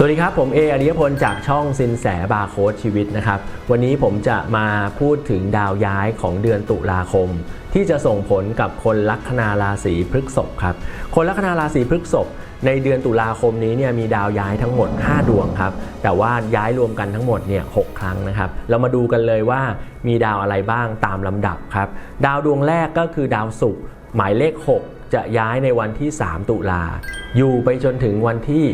สวัสดีครับ ผมเออริยพลจากช่องสินแสบาร์โค้ดชีวิตนะครับ วันนี้ผมจะมาพูดถึงดาวย้ายของเดือนตุลาคม ที่จะส่งผลกับคนลัคนาราศีพฤษภครับ คนลัคนาราศีพฤษภในเดือนตุลาคมนี้เนี่ยมีดาวย้ายทั้งหมด 5 ดวงครับ แต่ว่าย้ายรวมกันทั้งหมดเนี่ยหครั้งนะครับ เรามาดูกันเลยว่ามีดาวอะไรบ้างตามลำดับครับ ดาวดวงแรกก็คือดาวศุกร์หมายเลข 6 จะย้ายในวันที่ 3 ตุลา อยู่ไปจนถึงวันที่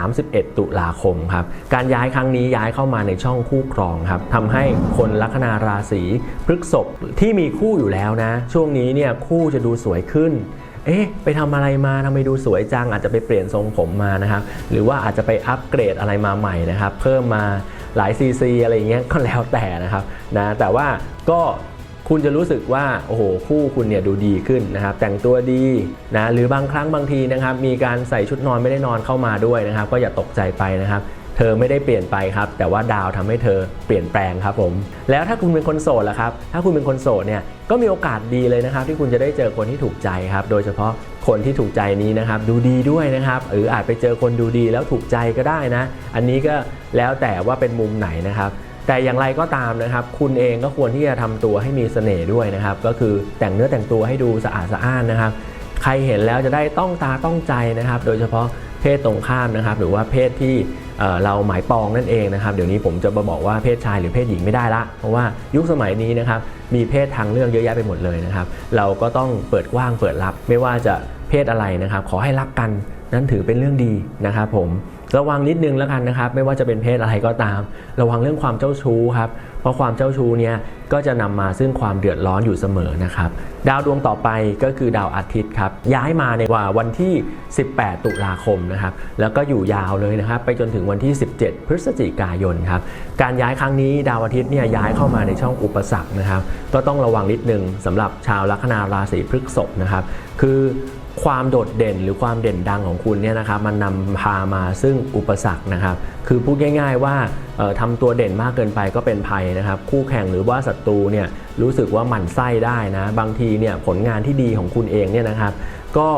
31 ตุลาคมครับ การย้ายครั้งนี้ย้ายเข้ามาในช่องคู่ครองครับทำให้คนลัคนาราศีพฤกษภที่มีคู่อยู่แล้วนะ ช่วงนี้เนี่ยคู่จะดูสวยขึ้นเอ๊ะไปทำอะไรมาทำไมดูสวยจัง อาจจะไปเปลี่ยนทรงผมมานะครับ หรือว่าอาจจะไปอัปเกรดอะไรมาใหม่นะครับ เพิ่มมาหลายซีซีอะไรเงี้ยก็แล้วแต่นะครับนะแต่ว่าก็ คุณจะรู้สึกว่าโอ้โหคู่คุณเนี่ยดูดีขึ้นนะครับแต่งตัวดีนะหรือบางครั้งบางทีนะครับมีการใส่ชุดนอนไม่ได้นอนเข้ามาด้วยนะครับ ก็อย่าตกใจไปนะครับเธอไม่ได้เปลี่ยนไปครับ แต่ว่าดาวทำให้เธอเปลี่ยนแปลงครับผม แล้วถ้าคุณเป็นคนโสดล่ะครับ ถ้าคุณเป็นคนโสดเนี่ยก็มีโอกาสดีเลยนะครับ ที่คุณจะได้เจอคนที่ถูกใจครับ โดยเฉพาะคนที่ถูกใจนี้นะครับ ดูดีด้วยนะครับ หรืออาจไปเจอคนดูดีแล้วถูกใจก็ได้นะ อันนี้ก็แล้วแต่ว่าเป็นมุมไหนนะครับ แต่อย่างไรก็ตามนะครับ คุณเองก็ควรที่จะทำตัวให้มีเสน่ห์ด้วยนะครับ ก็คือแต่งเนื้อแต่งตัวให้ดูสะอาดสะอ้านนะครับ ใครเห็นแล้วจะได้ต้องตาต้องใจนะครับ โดยเฉพาะเพศตรงข้ามนะครับ หรือว่าเพศที่เราหมายปองนั่นเองนะครับ เดี๋ยวนี้ผมจะมาบอกว่าเพศชายหรือเพศหญิงไม่ได้ละ เพราะว่ายุคสมัยนี้นะครับมีเพศทางเลือกเยอะแยะไปหมดเลยนะครับ เราก็ต้องเปิดกว้างเปิดรับ ไม่ว่าจะเพศอะไรนะครับ ขอให้รักกันนั้นถือเป็นเรื่องดีนะครับผม ระวังนิดนึงแล้วกันนะครับ ไม่ว่าจะเป็นเพศอะไรก็ตาม ระวังเรื่องความเจ้าชู้ครับ เพราะความเจ้าชู้เนี่ยก็จะนำมาซึ่งความเดือดร้อนอยู่เสมอนะครับ ดาวดวงต่อไปก็คือดาวอาทิตย์ครับ ย้ายมาในว่าวันที่ 18 ตุลาคมนะครับ แล้วก็อยู่ยาวเลยนะครับ ไปจนถึงวันที่ 17 พฤศจิกายนครับ การย้ายครั้งนี้ดาวอาทิตย์เนี่ยย้ายเข้ามาในช่องอุปสรรคนะครับ ก็ต้องระวังนิดนึงสำหรับชาวลัคนาราศีพฤษภนะครับ คือ ความโดดเด่นหรือความเด่นดังของคุณเนี่ยนะครับมันนำพามาซึ่งอุปสรรคนะครับ คือพูดง่าย ๆ ว่าทำตัวเด่นมากเกินไปก็เป็นภัยนะครับ คู่แข่งหรือว่าศัตรูเนี่ยรู้สึกว่าหมั่นไส้ได้นะ บางทีเนี่ยผลงานที่ดีของคุณเองเนี่ยนะครับ ก็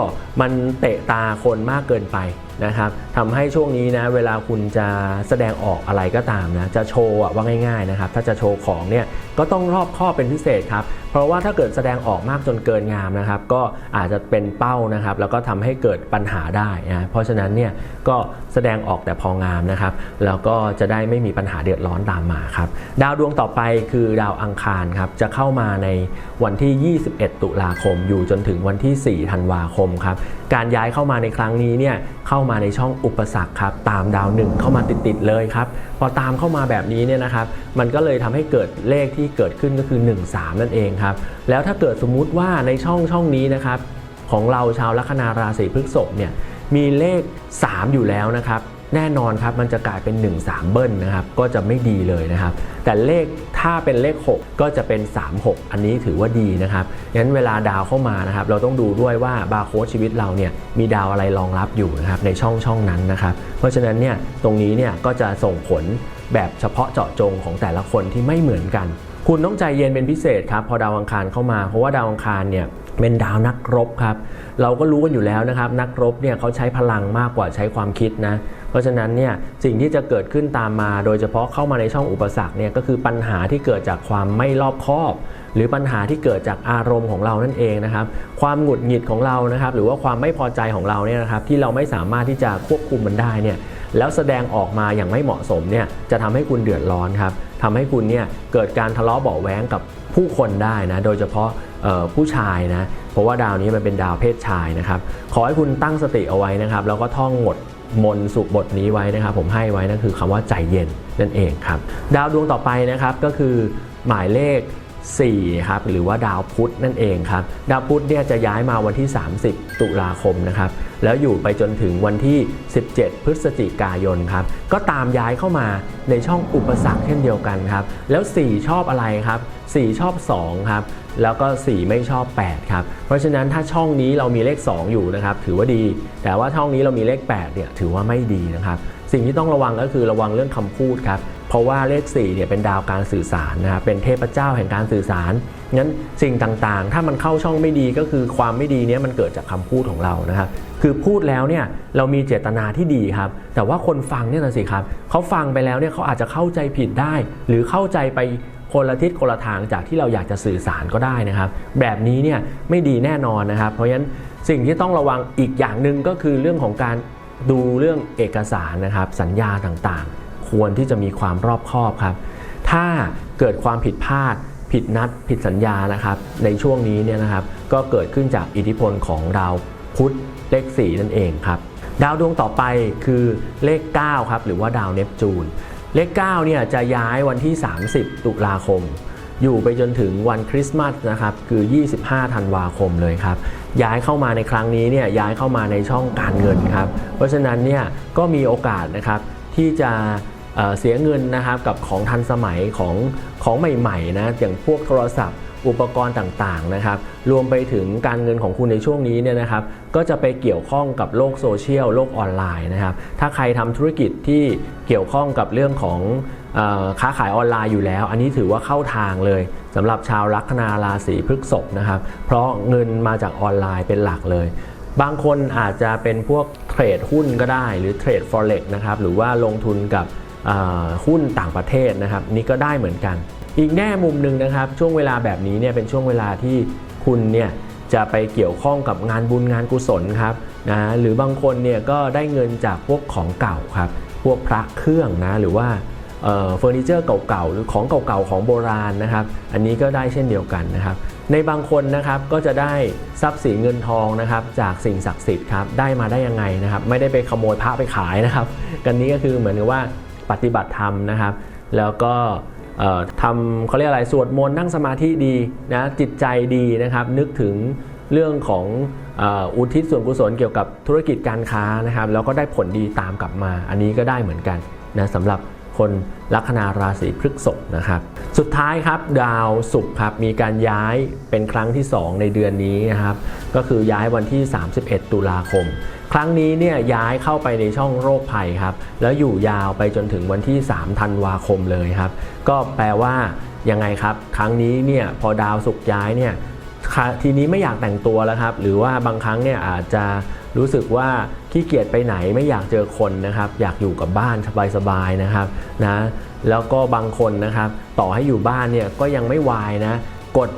มันเตะตาคนมากเกินไป นะครับทำให้ช่วงนี้นะเวลาคุณจะแสดงออกอะไรก็ตามนะจะโชว์ว่าง่ายๆนะครับถ้าจะโชว์ของเนี่ยก็ต้องรอบคอบเป็นพิเศษครับเพราะว่าถ้าเกิดแสดงออกมากจนเกินงามนะครับก็อาจจะเป็นเป้านะครับแล้วก็ทำให้เกิดปัญหาได้นะเพราะฉะนั้นเนี่ยก็แสดงออกแต่พองามนะครับแล้วก็จะได้ไม่มีปัญหาเดือดร้อนตามมาครับดาวดวงต่อไปคือดาวอังคารครับจะเข้ามาในวันที่ 21 ตุลาคม อยู่จนถึงวันที่ 4 ธันวาคมครับการย้ายเข้ามาในครั้งนี้เนี่ยเข้ามาในช่องอุปสรรคครับตามดาวหนึ่งเข้ามาติดๆเลยครับพอตามเข้ามาแบบนี้เนี่ยนะครับมันก็เลยทำให้เกิดเลขที่เกิดขึ้นก็คือ 13 นั่นเองครับแล้วถ้าเกิดสมมุติว่าในช่องช่องนี้นะครับของเราชาวลัคนาราศีพฤษภเนี่ยมีเลข 3 อยู่แล้วนะครับ แน่นอนครับมันจะกลายเป็น 1 3 เบิ้ลนะครับก็จะไม่ดีเลยนะครับ แต่เลขถ้าเป็นเลข 6 ก็จะเป็น 3 6 อันนี้ถือว่าดีนะครับงั้นเวลาดาวเข้ามานะครับ เราต้องดูด้วยว่าบาร์โค้ดชีวิตเราเนี่ยมีดาวอะไรรองรับอยู่นะครับในช่องช่องนั้นนะครับ เพราะฉะนั้นเนี่ยตรงนี้เนี่ยก็จะส่งผลแบบเฉพาะเจาะจงของแต่ละคนที่ไม่เหมือนกัน คุณต้องใจเย็นเป็นพิเศษครับพอดาวอังคารเข้ามาเพราะว่าดาวอังคารเนี่ยเป็นดาวนักรบครับ เราก็รู้กันอยู่แล้วนะครับ นักรบเนี่ยเขาใช้พลังมากกว่าใช้ความคิดนะ เพราะฉะนั้นเนี่ยสิ่งที่จะเกิดขึ้นตามมา โดยเฉพาะเข้ามาในช่องอุปสรรคเนี่ยก็คือปัญหาที่เกิดจากความไม่รอบคอบ หรือปัญหาที่เกิดจากอารมณ์ของเรานั่นเองนะครับ ความหงุดหงิดของเรานะครับ หรือว่าความไม่พอใจของเราเนี่ยนะครับที่เราไม่สามารถที่จะควบคุมมันได้เนี่ยแล้วแสดงออกมาอย่างไม่เหมาะสมเนี่ยจะทำให้คุณเดือดร้อนครับทำให้คุณเนี่ยเกิดการทะเลาะเบาะแว้งกับผู้คนได้นะโดยเฉพาะผู้ชายนะเพราะว่าดาวนี้มันเป็นดาวเพศชายนะครับขอให้คุณตั้งสติเอาไว้นะครับ แล้วก็ท่องบท มนสุบทนี้ไว้นะครับ ผมให้ไว้นั่นคือคำว่าใจเย็นนั่นเองครับ ดาวดวงต่อไปนะครับก็คือหมายเลข 4ครับหรือว่าดาวพุธนั่นเองครับดาวพุธเนี่ยจะย้ายมาวันที่ 30 ตุลาคมนะครับแล้วอยู่ไปจนถึงวันที่ 17 พฤศจิกายนครับก็ตามย้ายเข้ามาในช่องอุปสรรคเช่นเดียวกันครับแล้ว 4 ชอบอะไรครับ4ชอบ2ครับแล้วก็ 4 ไม่ชอบ 8 ครับ เพราะฉะนั้นถ้าช่องนี้เรามีเลข 2 อยู่นะครับ ถือว่าดี แต่ว่าช่องนี้เรามีเลข 8 เนี่ย ถือว่าไม่ดีนะครับ สิ่งที่ต้องระวังก็คือระวังเรื่องคำพูดครับ เพราะว่าเลข4เนี่ยเป็นดาวการสื่อสารนะครับเป็นเทพเจ้าแห่งการสื่อสารงั้นสิ่งต่างๆ ถ้ามันเข้าช่องไม่ดีก็คือความไม่ดีเนี้ยมันเกิดจากคำพูดของเรานะครับคือพูดแล้วเนี่ยเรามีเจตนาที่ดีครับ แต่ว่าคนฟังเนี่ยนะสิครับเขาฟังไปแล้วเนี่ยเขาอาจจะเข้าใจผิดได้ หรือเข้าใจไปคนละทิศคนละทางจากที่เราอยากจะสื่อสารก็ได้นะครับ แบบนี้เนี่ยไม่ดีแน่นอนนะครับ เพราะฉะนั้นสิ่งที่ต้องระวังอีกอย่างหนึ่งก็คือเรื่องของการดูเรื่องเอกสารนะครับ สัญญาต่างๆ ควรที่จะมีความรอบคอบครับ ถ้าเกิดความผิดพลาด ผิดนัด ผิดสัญญานะครับ ในช่วงนี้เนี่ยนะครับ ก็เกิดขึ้นจากอิทธิพลของดาวพุธเลข 4 นั่นเองครับ ดาวดวงต่อไปคือเลข 9 ครับ หรือว่าดาวเนปจูน เลข 9 เนี่ยจะย้ายวันที่ 30 ตุลาคม อยู่ไปจนถึงวันคริสต์มาสนะครับ คือ 25 ธันวาคมเลยครับ ย้ายเข้ามาในครั้งนี้เนี่ยย้ายเข้ามาในช่องการเงินครับ เพราะฉะนั้นเนี่ยก็มีโอกาสนะครับที่จะ เสียเงินนะครับกับของทันสมัยของของใหม่ๆนะอย่างพวกโทรศัพท์อุปกรณ์ต่างๆนะครับรวมไปถึงการเงินของคุณในช่วงนี้เนี่ยนะครับก็จะไปเกี่ยวข้องกับโลกโซเชียลโลกออนไลน์นะครับถ้าใครทำธุรกิจที่เกี่ยวข้องกับเรื่องของค้าขายออนไลน์อยู่แล้ว อันนี้ถือว่าเข้าทางเลยสำหรับชาวลัคนาราศีพฤษภนะครับเพราะเงินมาจากออนไลน์เป็นหลักเลย บางคนอาจจะเป็นพวกเทรดหุ้นก็ได้ หรือเทรด forex นะครับหรือว่าลงทุนกับ หุ้นต่างประเทศนะครับ นี่ก็ได้เหมือนกัน อีกแง่มุมหนึ่งนะครับ ช่วงเวลาแบบนี้เนี่ยเป็นช่วงเวลาที่คุณเนี่ยจะไปเกี่ยวข้องกับงานบุญงานกุศลครับนะหรือบางคนเนี่ยก็ได้เงินจากพวกของเก่าครับพวกพระเครื่องนะหรือว่าเฟอร์นิเจอร์เก่าๆหรือของเก่าๆของโบราณนะครับ อันนี้ก็ได้เช่นเดียวกันนะครับ ในบางคนนะครับก็จะได้ทรัพย์สินเงินทองนะครับ จากสิ่งศักดิ์สิทธิ์ครับได้มาได้ยังไงนะครับ ไม่ได้ไปขโมยพระไปขายนะครับ กันนี้ก็คือเหมือนกับว่า ปฏิบัติธรรมนะครับ แล้วก็ทำเขาเรียกอะไรสวดมนต์นั่งสมาธิดีนะจิตใจดีนะครับ นึกถึงเรื่องของอุทิศส่วนกุศลเกี่ยวกับธุรกิจการค้านะครับ แล้วก็ได้ผลดีตามกลับมา อันนี้ก็ได้เหมือนกันนะสำหรับ คนลัคนาราศีพฤษภนะครับ สุดท้ายครับดาวศุกร์ครับมีการย้ายเป็นครั้งที่ 2 ในเดือนนี้นะครับ ก็คือย้ายวันที่ 31 ตุลาคม ครั้งนี้เนี่ยย้ายเข้าไปในช่องโรคภัยครับ แล้วอยู่ยาวไปจนถึงวันที่ 3 ธันวาคมเลยครับ ก็แปลว่ายังไงครับ ครั้งนี้เนี่ยพอดาวศุกร์ย้ายเนี่ยทีนี้ไม่อยากแต่งตัวแล้วครับ หรือว่าบางครั้งเนี่ยอาจจะ รู้สึกว่าขี้เกียจไปไหนไม่อยากเจอคนนะครับอยากอยู่กับบ้านสบายๆนะครับนะแล้วก็บางคนนะครับต่อให้อยู่บ้านเนี่ยก็ยังไม่วายนะกด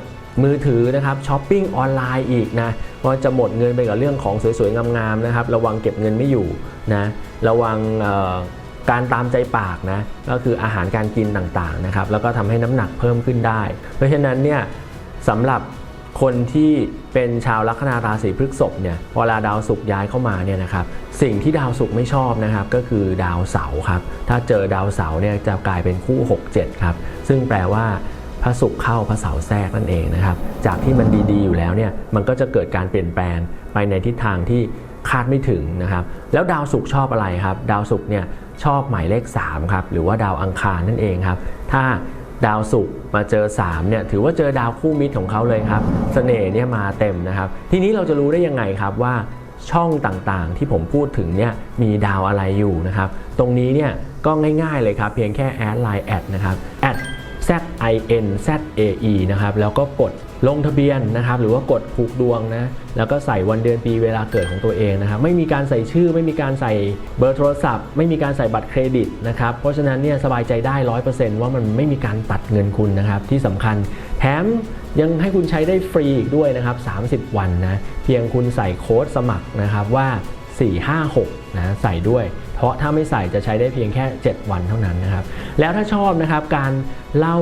มือถือนะครับช้อปปิ้งออนไลน์อีกนะเพราจะหมดเงินไปกับเรื่องของสวยๆงามๆนะครับระวังเก็บเงินไม่อยู่นะระวังการตามใจปากนะก็คืออาหารการกินต่างๆนะครับแล้วก็ทำให้น้ำหนักเพิ่มขึ้นได้ เพราะฉะนั้นเนี่ยสำหรับคนที่ เป็นชาวลัคนาราศีพฤษภเนี่ยเวลาดาวศุกร์ย้ายเข้ามาเนี่ยนะครับสิ่งที่ดาวศุกร์ไม่ชอบนะครับก็คือดาวเสาร์ครับถ้าเจอดาวเสาร์เนี่ยจะกลายเป็นคู่ 6-7ครับซึ่งแปลว่าพระศุกร์เข้าพระเสาร์แทรกนั่นเองนะครับจากที่มันดีๆอยู่แล้วเนี่ยมันก็จะเกิดการเปลี่ยนแปลงไปในทิศทางที่คาดไม่ถึงนะครับแล้วดาวศุกร์ชอบอะไรครับ ดาวศุกร์เนี่ยชอบหมายเลข3ครับหรือว่าดาวอังคารนั่นเองครับถ้า ดาวศุกร์มาเจอ3เนี่ยถือว่าเจอดาวคู่มิตรของเขาเลยครับเสน่ห์เนี่ยมาเต็มนะครับ ทีนี้เราจะรู้ได้ยังไงครับว่าช่องต่างๆ ที่ผมพูดถึงเนี่ยมีดาวอะไรอยู่นะครับ ตรงนี้เนี่ยก็ง่ายๆเลยครับ เพียงแค่แอดไลน์แอดนะครับแอด Z I N Z A E นะครับแล้วก็กด ลงทะเบียนนะครับหรือว่ากดผูกดวงนะแล้วก็ใส่วันเดือนปีเวลาเกิดของตัวเองนะครับไม่มีการใส่ชื่อ ไม่มีการใส่เบอร์โทรศัพท์ ไม่มีการใส่บัตรเครดิตนะครับเพราะฉะนั้นเนี่ยสบายใจได้100%ว่ามันไม่มีการตัดเงินคุณนะครับที่สำคัญแถมยังให้คุณใช้ได้ฟรีอีกด้วยนะครับ 30 วันนะเพียงคุณใส่โค้ดสมัครนะครับว่า 456นะใส่ด้วย เพราะถ้าไม่ใส่จะใช้ได้เพียงแค่ 7 วันเท่านั้นนะครับ แล้วถ้าชอบนะครับการเล่า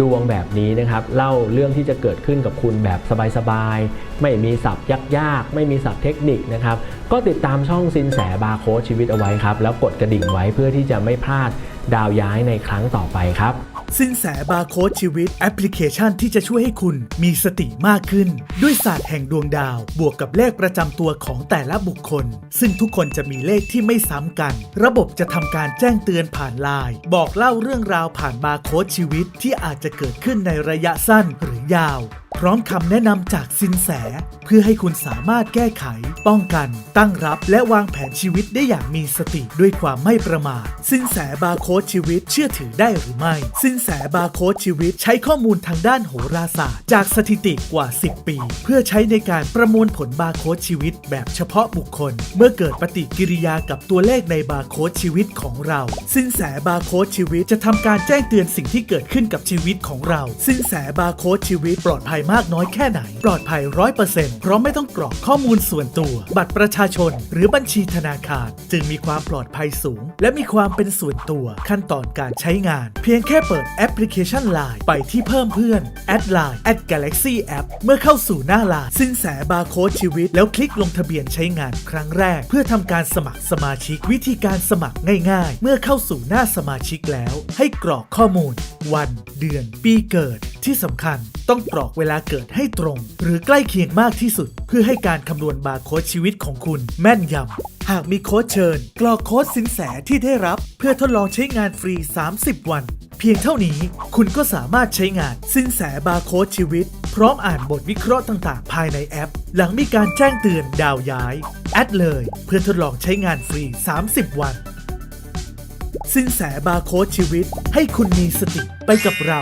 ดวงแบบนี้นะครับ เล่าเรื่องที่จะเกิดขึ้นกับคุณแบบสบายๆ ไม่มีศัพท์ยากๆ ไม่มีศัพท์เทคนิคนะครับ ก็ติดตามช่องสินแสบาร์โค้ดชีวิตเอาไว้ครับ แล้วกดกระดิ่งไว้เพื่อที่จะไม่พลาดดาวย้ายในครั้งต่อไปครับ สินแสบาร์โค้ดชีวิตแอปพลิเคชันที่จะช่วยให้คุณมีสติมากขึ้น ด้วยศาสตร์แห่งดวงดาว บวกกับเลขประจำตัวของแต่ละบุคคล ซึ่งทุกคนจะมีเลขที่ไม่ซ้ำกัน ระบบจะทำการแจ้งเตือนผ่านไลน์บอกเล่าเรื่องราวผ่านบาร์โค้ดชีวิตที่อาจจะเกิดขึ้นในระยะสั้นหรือยาว พร้อมคำแนะนำจากสินแส เพื่อให้คุณสามารถแก้ไข ป้องกัน ตั้งรับ และวางแผนชีวิตได้อย่างมีสติด้วยความไม่ประมาทสินแสบาร์โค้ดชีวิตเชื่อถือได้หรือไม่สินนแสบาร์โค้ดชีวิต ใช้ข้อมูลทางด้านโหราศาสตร์ จากสถิติกว่า 10 ปี เพื่อใช้ในการประมวลผลบาร์โค้ดชีวิต แบบเฉพาะบุคคล เมื่อเกิดปฏิกิริยากับตัวเลขในบาร์โค้ดชีวิตของเรา สินแสบาร์โค้ดชีวิตจะทำการแจ้งเตือนสิ่งที่เกิดขึ้นกับชีวิตของเรา สินแสบาร์โค้ดชีวิต ปลอดภัยมากน้อยแค่ไหน ปลอดภัยร้อยเปอร์เซ็นต์เพราะไม่ต้องกรอกข้อมูลส่วนตัว บัตรประชาชน หรือบัญชีธนาคาร จึงมีความปลอดภัยสูง และมีความเป็นส่วนตัว ขั้นตอนการใช้งาน เพียงแค่เปิดแอปพลิเคชัน Line ไปที่เพิ่มเพื่อนแอดไลน์ at galaxy app เมื่อเข้าสู่หน้า Line สินแสบาร์โค้ดชีวิต แล้วคลิกลงทะเบียนใช้งานครั้งแรก เพื่อทำการสมัครสมาชิก วิธีการสมัครง่ายๆ เมื่อเข้าสู่หน้าสมาชิกแล้ว ให้กรอกข้อมูล วัน เดือน ปีเกิดที่สำคัญต้องกรอกเวลาเกิดให้ตรง หรือใกล้เคียงมากที่สุด เพื่อให้การคำนวณบาร์โค้ดชีวิตของคุณแม่นยำ หากมีโค้ดเชิญ กรอกโค้ดสินแสที่ได้รับ เพื่อทดลองใช้งานฟรี 30 วัน เพียงเท่านี้คุณก็สามารถใช้งานสินแสบาร์โค้ดชีวิต พร้อมอ่านบทวิเคราะห์ต่างๆ ภายในแอป หลังมีการแจ้งเตือนดาวย้าย แอดเลย เพื่อทดลองใช้งานฟรี 30 วัน สินแสบาร์โค้ดชีวิต ให้คุณมีสติไปกับเรา